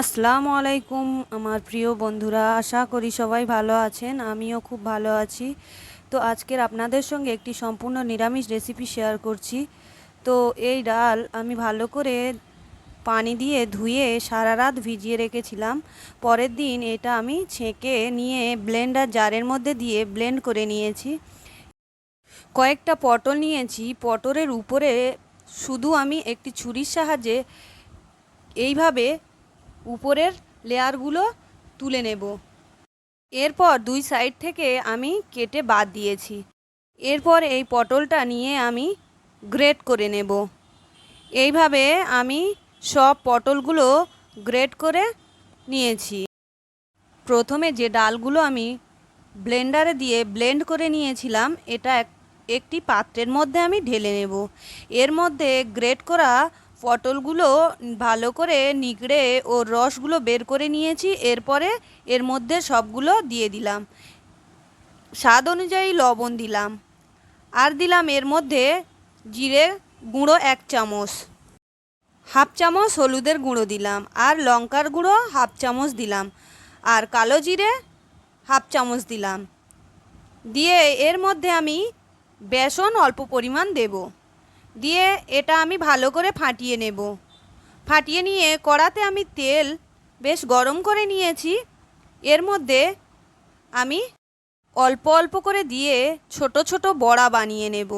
আসসালামু আলাইকুম, আমার প্রিয় বন্ধুরা, আশা করি সবাই ভালো আছেন, আমিও খুব ভালো আছি। তো আজকের আপনাদের সঙ্গে একটি সম্পূর্ণ নিরামিষ রেসিপি শেয়ার করছি। তো এই ডাল আমি ভালো করে পানি দিয়ে ধুয়ে সারা রাত ভিজিয়ে রেখেছিলাম। পরের দিন এটা আমি ছেঁকে নিয়ে ব্লেন্ডার জারের মধ্যে দিয়ে ব্লেন্ড করে নিয়েছি। কয়েকটা পটল নিয়েছি, পটলের উপরে শুধু আমি একটি ছুরির সাহায্যে এইভাবে উপরের লেয়ারগুলো তুলে নেব। এরপর দুই সাইড থেকে আমি কেটে বাদ দিয়েছি। এরপর এই পটলটা নিয়ে আমি গ্রেট করে নেব। এইভাবে আমি সব পটলগুলো গ্রেট করে নিয়েছি। প্রথমে যে ডালগুলো আমি ব্লেন্ডারে দিয়ে ব্লেন্ড করে নিয়েছিলাম, এটা এক- একটি পাত্রের মধ্যে আমি ঢেলে নেব। এর মধ্যে গ্রেট করা পটলগুলো ভালো করে নিগড়ে ও রসগুলো বের করে নিয়েছি, এরপরে এর মধ্যে সবগুলো দিয়ে দিলাম। স্বাদ অনুযায়ী লবণ দিলাম। আর দিলাম এর মধ্যে জিরে গুঁড়ো এক চামচ। হাফ চামচ হলুদের গুঁড়ো দিলাম আর লঙ্কার গুঁড়ো হাফ চামচ দিলাম আর কালো জিরে হাফ চামচ দিলাম। দিয়ে এর মধ্যে আমি বেসন অল্প পরিমাণ দেব। দিয়ে এটা আমি ভালো করে ফাটিয়ে নেব। ফাটিয়ে নিয়ে কড়াতে আমি তেল বেশ গরম করে নিয়েছি। এর মধ্যে আমি অল্প অল্প করে দিয়ে ছোট ছোট বড়া বানিয়ে নেব।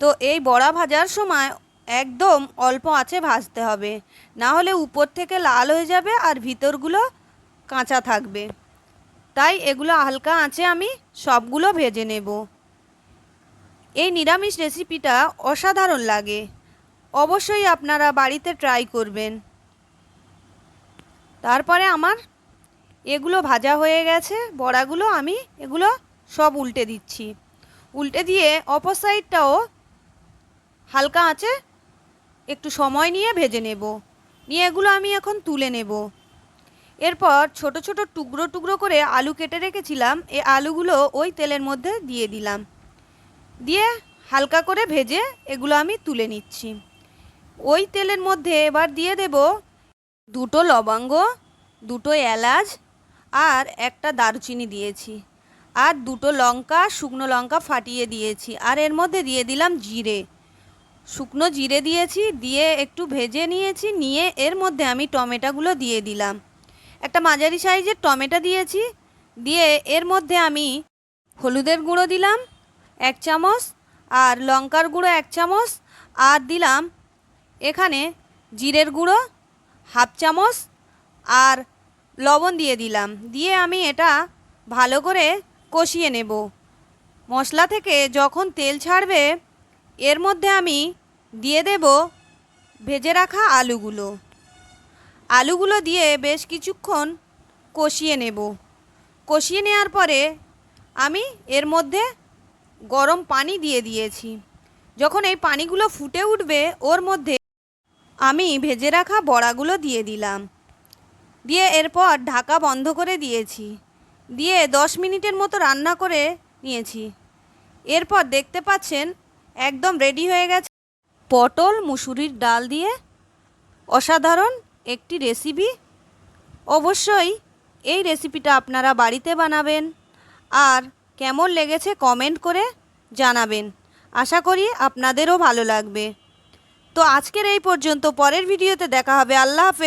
তো এই বড়া ভাজার সময় একদম অল্প আঁচে ভাজতে হবে। না হলে উপর থেকে লাল হয়ে যাবে আর ভিতরগুলো কাঁচা থাকবে। তাই এগুলো হালকা আঁচে আমি সবগুলো ভেজে নেব। এই নিরামিষ রেসিপিটা অসাধারণ লাগে। অবশ্যই আপনারা বাড়িতে ট্রাই করবেন। তারপরে আমার এগুলো ভাজা হয়ে গেছে, বড়াগুলো আমি এগুলো সব উল্টে দিচ্ছি। উল্টে দিয়ে অপর সাইডটাও হালকা আঁচে একটু সময় নিয়ে ভেজে নেব। নিয়ে এগুলো আমি এখন তুলে নেব। এরপর ছোট ছোট টুকরো টুকরো করে আলু কেটে রেখেছিলাম এই আলুগুলো ওই তেলের মধ্যে দিয়ে দিলাম। দিয়ে হালকা করে ভেজে এগুলো আমি তুলে নিচ্ছি। ওই তেলের মধ্যে এবার দিয়ে দেব দুটো লবঙ্গ, দুটো এলাচ আর একটা দারুচিনি দিয়েছি। আর দুটো লঙ্কা, শুকনো লঙ্কা ফাটিয়ে দিয়েছি। আর এর মধ্যে দিয়ে দিলাম জিরে। শুকনো জিরে দিয়েছি, দিয়ে একটু ভেজে নিয়েছি, নিয়ে এর মধ্যে আমি টমেটোগুলো দিয়ে দিলাম। একটা মাঝারি সাইজের টমেটো দিয়েছি, দিয়ে এর মধ্যে আমি হলুদের গুঁড়ো দিলাম এক চামচ, আর লঙ্কার গুঁড়ো এক চামচ, আর দিলাম এখানে জিরের গুঁড়ো হাফ চামচ, আর লবণ দিয়ে দিলাম। দিয়ে আমি এটা ভালো করে কষিয়ে নেব। মশলা থেকে যখন তেল ছাড়বে, এর মধ্যে আমি দিয়ে দেব ভেজে রাখা আলুগুলো। আলুগুলো দিয়ে বেশ কিছুক্ষণ কষিয়ে নেব। কষিয়ে নেওয়ার পরে আমি এর মধ্যে গরম পানি দিয়ে দিয়েছি। যখন এই পানিগুলো ফুটে উঠবে, ওর মধ্যে আমি ভেজে রাখা বড়াগুলো দিয়ে দিলাম। দিয়ে এরপর ঢাকা বন্ধ করে দিয়েছি। দিয়ে দশ মিনিটের মতো রান্না করে নিয়েছি। এরপর দেখতে পাচ্ছেন, একদম রেডি হয়ে গেছে। পটল, মুসুরির ডাল দিয়ে অসাধারণ একটি রেসিপি অবশ্যই এই রেসিপিটা আপনারা বাড়িতে বানাবেন। আর কেমন লেগেছে কমেন্ট করে জানাবেন। আশা করি আপনাদেরও ভালো লাগবে। তো আজকের এই পর্যন্ত, পরের ভিডিওতে দেখা হবে। আল্লাহ হাফেজ।